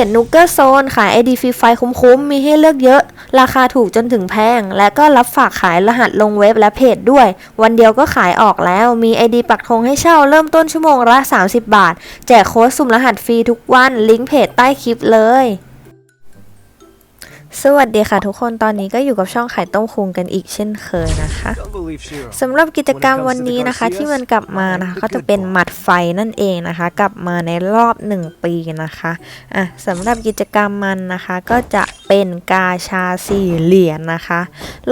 จนุกเกอร์โซนขาย ID ฟรีไฟคุ้มๆ มีให้เลือกเยอะ ราคาถูกจนถึงแพง และก็รับฝากขายรหัสลงเว็บและเพจด้วย วันเดียวก็ขายออกแล้ว มี ID ปักธงให้เช่าเริ่มต้นชั่วโมงละ 30 บาท แจกโค้ดสุ่มรหัสฟรีทุกวัน ลิงก์เพจใต้คลิปเลย สวัสดีค่ะทุกคนตอนนี้ก็อยู่กับช่องไข่ต้มคุงกันอีกเช่นเคยนะคะ Don't believe Shiro. สำหรับกิจกรรมวันนี้นะคะ ที่มันกลับมานะคะก็จะเป็นหมัดไฟนั่นเองนะคะ กลับมาในรอบ 1 ปีนะคะอะสำหรับกิจกรรมมันนะคะก็จะเป็นกาชาสี่เหรียญนะคะ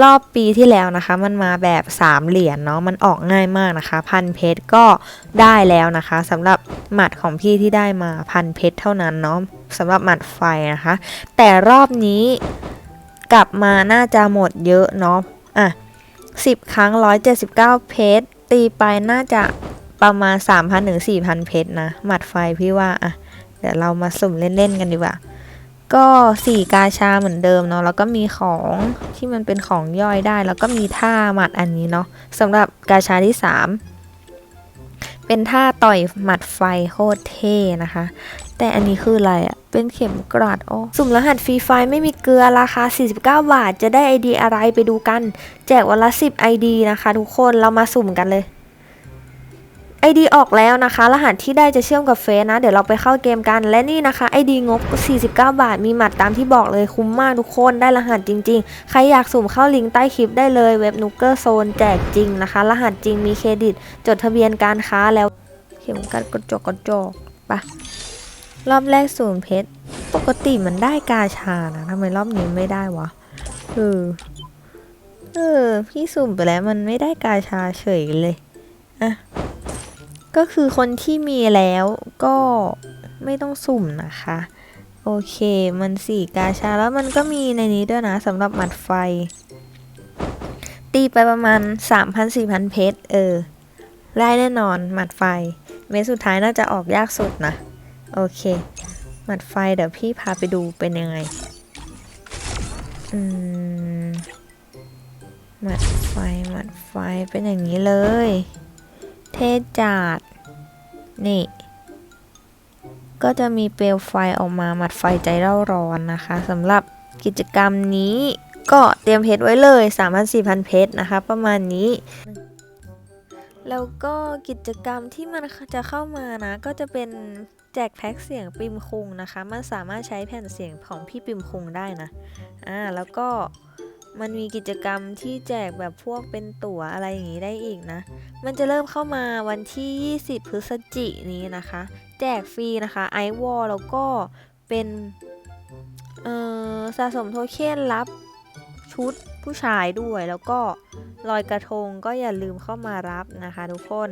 รอบปีที่แล้วนะคะ มันมาแบบ 3 เหรียญเนาะมันออกง่ายมากนะคะ พันเพชรก็ได้แล้วนะคะสำหรับหมัดของพี่ที่ได้มาพันเพชรเท่านั้นเนาะ สำหรับหมัดไฟนะคะ แต่รอบนี้กลับมาน่าจะหมดเยอะเนาะอะ10 ครั้ง 179 เพชร ตีไปน่าจะประมาณ 3,000ถึง4,000 เพชรนะ หมัดไฟพี่ว่าอะเดี๋ยวเรามาสุ่มเล่น ๆ กันดีกว่า ก็ 4 กาชาเหมือนเดิมเนาะ แล้วก็มีของที่มันเป็นของย่อยได้ แล้วก็มีท่าหมัดอันนี้เนาะสำหรับกาชาที่ 3 เป็นท่าต่อยหมัดไฟโคตรเท่นะคะ แต่อันนี้คืออะไรอะ่ะเป็นเข็มกลัดโอ้สุ่มรหัสฟรีไฟล์ไม่มีเกลือราคา 49 บาท จะได้ ID อะไรไปดูกัน แจกวันละ 10 ID นะคะ ทุกคนเรามาสุ่มกันเลย ID ออกแล้วนะคะ รหัสที่ได้จะเชื่อมกับเฟซนะ เดี๋ยวเราไปเข้าเกมกัน และนี่นะคะ ID งบ 49 บาท มีหมัดตามที่บอกเลยคุ้มมากทุกคนได้รหัสจริง ๆ ใครอยากสุ่มเข้าลิงก์ใต้คลิปได้เลยเว็บนุกเกอร์โซนแจกจริงนะคะ รหัสจริงมีเครดิต จดทะเบียนการค้าแล้ว เข็มกัดกระจกกระจกไป รอบแรกศูนย์เพชร ปกติมันได้กาชานะทำไมรอบนี้ไม่ได้วะ เออ เออ พี่สุ่มไปแล้วมันไม่ได้กาชาเฉยเลยอะก็คือคนที่มีแล้วก็ไม่ต้องสุ่มนะคะ โอเค มันสี่กาชาแล้วมันก็มีในนี้ด้วยนะสำหรับหมัดไฟ ตีไปประมาณ 3,000-4,000 เพชร เออ ได้แน่นอนหมัดไฟ เมตรสุดท้ายน่าจะออกยากสุดนะ โอเคหมัดไฟเดี๋ยวพี่พาไปดูเป็นยังไง อืมหมัดไฟหมัดไฟเป็นอย่างนี้เลย เทจัดนี่ ก็จะมีเปลวไฟออกมาหมัดไฟใจเร่าร้อนนะคะสำหรับกิจกรรมนี้ก็เตรียมเพชรไว้เลย 3,000-4,000 เพชรนะคะ ประมาณนี้ แล้วก็กิจกรรมที่มันจะเข้ามานะ ก็จะเป็นแจกแพ็คเสียงปิมคุงนะคะ มันสามารถใช้แผ่นเสียงของพี่ปิมคุงได้นะ อ่า แล้วก็มันมีกิจกรรมที่แจกแบบพวกเป็นตั๋วอะไรอย่างนี้ได้อีกนะ มันจะเริ่มเข้ามาวันที่ 20 พฤศจิกนี้นะคะ แจกฟรีนะคะไอวอลแล้วก็เป็นสะสมโทเค็นรับ ชุดผู้ชายด้วย แล้วก็ลอยกระทงก็อย่าลืมเข้ามารับนะคะทุกคน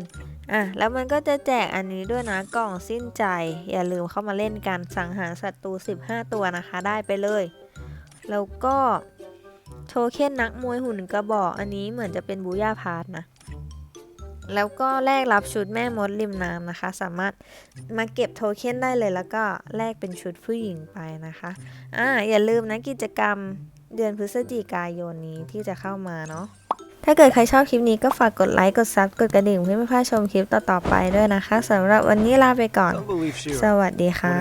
อะแล้วมันก็จะแจกอันนี้ด้วยนะกล่องสิ้นใจ อย่าลืมเข้ามาเล่นกันสังหารศัตรู 15 ตัวนะคะ ได้ไปเลย แล้วก็โทเค็นนักมวยหุ่นกระบอกอันนี้เหมือนจะเป็นบูย่าพาร์ทนะแล้วก็แลกรับชุดแม่มดริมน้ำนะคะ สามารถมาเก็บโทเค็นได้เลยแล้วก็แลกเป็นชุดผู้หญิงไปนะคะอ่าอย่าลืมนะกิจกรรม เดือนพฤศจิกายนนี้ที่จะเข้ามาเนาะถ้าเกิดใครชอบคลิปนี้ก็ฝากกดไลค์ กดซับกดกระดิ่งเพื่อไม่พลาดชมคลิปต่อ ๆ ไปด้วยนะคะสำหรับวันนี้ลาไปก่อน Don't believe Shiro. สวัสดีค่ะ